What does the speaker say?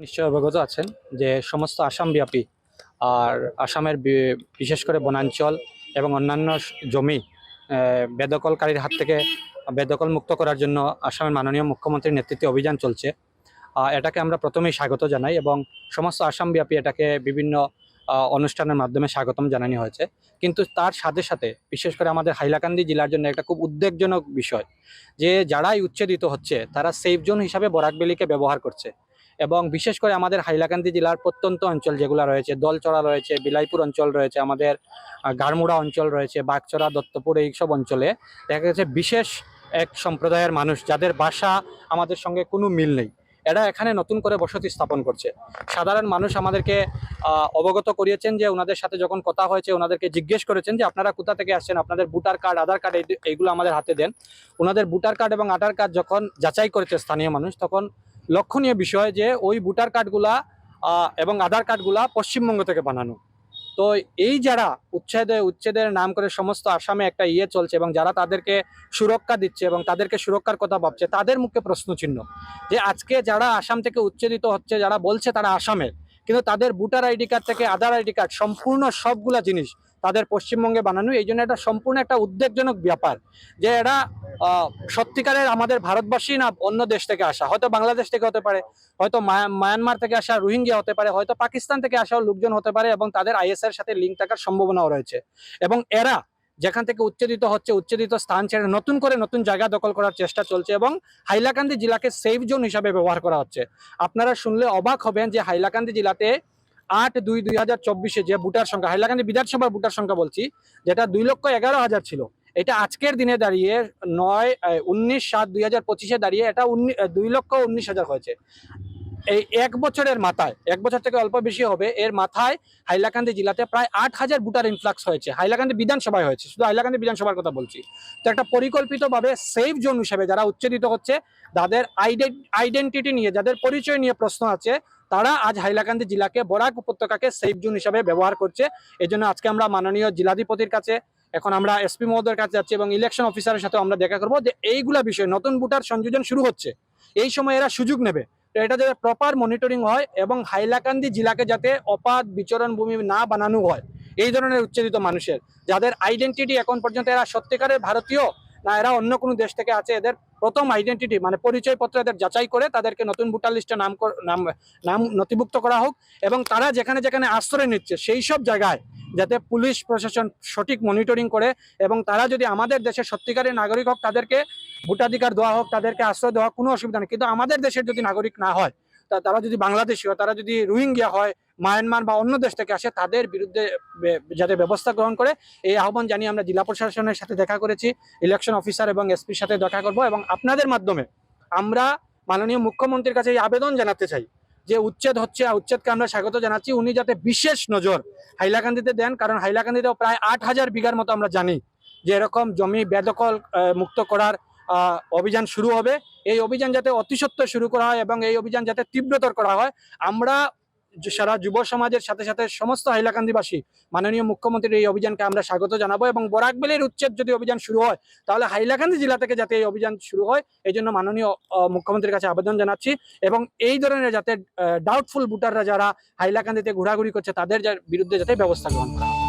নিশ্চয় অবগত আছেন যে সমস্ত আসামব্যাপী আর আসামের বিশেষ করে বনাঞ্চল এবং অন্যান্য জমি আহ, বেদখলকারীর হাত থেকে বেদখল মুক্ত করার জন্য আসামের মাননীয় মুখ্যমন্ত্রীর নেতৃত্বে অভিযান চলছে। এটাকে আমরা প্রথমেই স্বাগত জানাই এবং সমস্ত আসামব্যাপী এটাকে বিভিন্ন অনুষ্ঠানের মাধ্যমে স্বাগতম জানানো হয়েছে। কিন্তু তার সাথে সাথে বিশেষ করে আমাদের হাইলাকান্দি জেলার জন্য একটা খুব উদ্বেগজনক বিষয় যে যারাই উচ্ছেদিত হচ্ছে তারা সেফ জোন হিসাবে বরাকবেলিকে ব্যবহার করছে। এবং বিশেষ করে আমাদের হাইলাকান্দি জেলার প্রত্যন্ত অঞ্চল যেগুলো রয়েছে দলচড়া রয়েছে, বিলাইপুর অঞ্চল রয়েছে, আমাদের গাড়মুড়া অঞ্চল রয়েছে বাগচড়া দত্তপুর এইসব অঞ্চলে দেখা গেছে বিশেষ এক সম্প্রদায়ের মানুষ যাদের বাসা আমাদের সঙ্গে কোনো মিল নেই। এরা এখানে নতুন করে বসতি স্থাপন করছে। সাধারণ মানুষ আমাদেরকে অবগত করিয়েছেন যে ওনাদের সাথে যখন কথা হয়েছে ওনাদেরকে জিজ্ঞেস করেছেন যে আপনারা কোথা থেকে আসছেন, আপনাদের ভোটার কার্ড, আধার কার্ড এইগুলো আমাদের হাতে দেন। ওনাদের ভোটার কার্ড এবং আধার কার্ড যখন যাচাই করেছে স্থানীয় মানুষ, তখন লক্ষণীয় বিষয় যে ওই ভোটার কার্ডগুলা এবং আধার কার্ডগুলা পশ্চিমবঙ্গ থেকে বানানো। তো এই যারা উচ্ছেদে, উচ্ছেদের নাম করে সমস্ত আসামে একটা ইয়ে চলছে এবং যারা তাদেরকে সুরক্ষা দিচ্ছে এবং তাদেরকে সুরক্ষার কথা ভাবছে, তাদের মুখে প্রশ্ন চিহ্ন যে আজকে যারা আসাম থেকে উচ্ছেদিত হচ্ছে, যারা বলছে তারা আসামের কিন্তু তাদের ভোটার আইডি কার্ড থেকে আধার আইডি কার্ড, সম্পূর্ণ সবগুলা জিনিস তাদের পশ্চিমবঙ্গে বানানো, এই জন্য এটা সম্পূর্ণ একটা উদ্বেগজনক ব্যাপার যে এরা সত্যিকারের আমাদের ভারতবাসী না অন্য দেশ থেকে আসা, হয়তো বাংলাদেশ থেকে হতে পারে, হয়তো মায়ানমার থেকে আসা রোহিঙ্গিয়া হতে পারে, হয়তো পাকিস্তান থেকে আসা লোকজন হতে পারে এবং তাদের আইএস এর সাথে লিঙ্ক থাকার সম্ভাবনাও রয়েছে। এবং এরা যেখান থেকে উচ্ছেদিত হচ্ছে, উচ্ছেদিত স্থান ছেড়ে নতুন করে নতুন জায়গা দখল করার চেষ্টা চলছে এবং হাইলাকান্দি জেলাকে সেফ জোন হিসাবে ব্যবহার করা হচ্ছে। আপনারা শুনলে অবাক হবেন যে হাইলাকান্দি জেলাতে আট দুই দুই হাজার চব্বিশে যে ভোটার সংখ্যা, হাইলাকান্দি বিধানসভার ভোটার সংখ্যা বলছি, যেটা দুই লক্ষ এগারো হাজার ছিল। এটা আজকের দিনে দাঁড়িয়ে নয় উনিশ সাত দুই হাজার পঁচিশে দাঁড়িয়ে এটা দুই লক্ষ উনিশ হাজার হয়েছে। এই এক বছরের মাথায়, এক বছর থেকে অল্প বেশি হবে, এর মাথায় হাইলাকান্দি জেলাতে প্রায় আট হাজার ভোটার ইনফ্লাক্স হয়েছে। হাইলাকান্দি বিধানসভায় হয়েছে, শুধু হাইলাকান্দি বিধানসভার কথা বলছি। তো একটা পরিকল্পিতভাবে সেফ জোন হিসেবে যারা উচ্ছেদিত হচ্ছে, তাদের আইডেন্টিটি নিয়ে, যাদের পরিচয় নিয়ে প্রশ্ন আছে তারা আজ হাইলাকান্দি জেলাকে বরাক উপত্যকাকে সেফ জোন হিসাবে ব্যবহার করছে। এই জন্য আজকে আমরা মাননীয় জেলাধিপতির কাছে, এখন আমরা এসপি মহোদয়ের কাছে যাচ্ছি এবং ইলেকশন অফিসারের সাথে আমরা দেখা করব যে এইগুলা বিষয় নতুন ভোটার সংযোজন শুরু হচ্ছে। এই সময় এরা সুযোগ নেবে। তো এটা যাতে প্রপার মনিটরিং হয় এবং হাইলাকান্দি জেলাকে যাতে অপাত বিচরণ ভূমি না বানানো হয়। এই ধরনের উচ্ছেদিত মানুষের, যাদের আইডেন্টিটি এখন পর্যন্ত এরা সত্যিকারের ভারতীয় না, এরা অন্য কোনো দেশ থেকে আছে, এদের প্রথম আইডেন্টিটি মানে পরিচয়পত্র এদের যাচাই করে তাদেরকে নতুন ভোটার লিস্টে নাম নাম নাম নথিভুক্ত করা হোক এবং তারা যেখানে যেখানে আশ্রয় নিচ্ছে সেই সব জায়গায় যাতে পুলিশ প্রশাসন সঠিক মনিটরিং করে এবং তারা যদি আমাদের দেশের সত্যিকারের নাগরিক হোক, তাদেরকে ভোটাধিকার দেওয়া হোক, তাদেরকে আশ্রয় দেওয়া কোনো অসুবিধা নেই। কিন্তু আমাদের দেশের যদি নাগরিক না হয় তা তারা যদি বাংলাদেশি হয়, তারা যদি রোহিঙ্গিয়া হয়, মায়ানমার বা অন্য দেশ থেকে আসে, তাদের বিরুদ্ধে যাতে ব্যবস্থা গ্রহণ করে, এই আহ্বান জানিয়ে আমরা জেলা প্রশাসনের সাথে দেখা করেছি ইলেকশন অফিসার এবং এসপির সাথে দেখা করব এবং আপনাদের মাধ্যমে আমরা মাননীয় মুখ্যমন্ত্রীর কাছে এই আবেদন জানাতে চাই যে উচ্ছেদ হচ্ছে উচ্ছেদকে আমরা স্বাগত জানাচ্ছি। উনি যাতে বিশেষ নজর হাইলাকান্দিতে দেন, কারণ হাইলাকান্দিতেও প্রায় আট হাজার বিঘার মতো আমরা জানি যে এরকম জমি বেদখল মুক্ত করার অভিযান শুরু হবে এই অভিযান যাতে অতিসত্ত্বর শুরু করা হয় এবং এই অভিযান যাতে তীব্রতর করা হয়, আমরা সারা যুব সমাজের সাথে সাথে সমস্ত হাইলাকান্দিবাসী, মাননীয় মুখ্যমন্ত্রীর এই অভিযানকে আমরা স্বাগত জানাব এবং বরাকবেলির উচ্ছেদ যদি অভিযান শুরু হয়, তাহলে হাইলাকান্দি জেলা থেকে যাতে এই অভিযান শুরু হয়, এই জন্য মাননীয় মুখ্যমন্ত্রীর কাছে আবেদন জানাচ্ছি এবং এই ধরনের যাতে ডাউটফুল ভোটাররা যারা হাইলাকান্দিতে ঘোরাঘুরি করছে, তাদের বিরুদ্ধে যাতে ব্যবস্থা গ্রহণ করা হয়।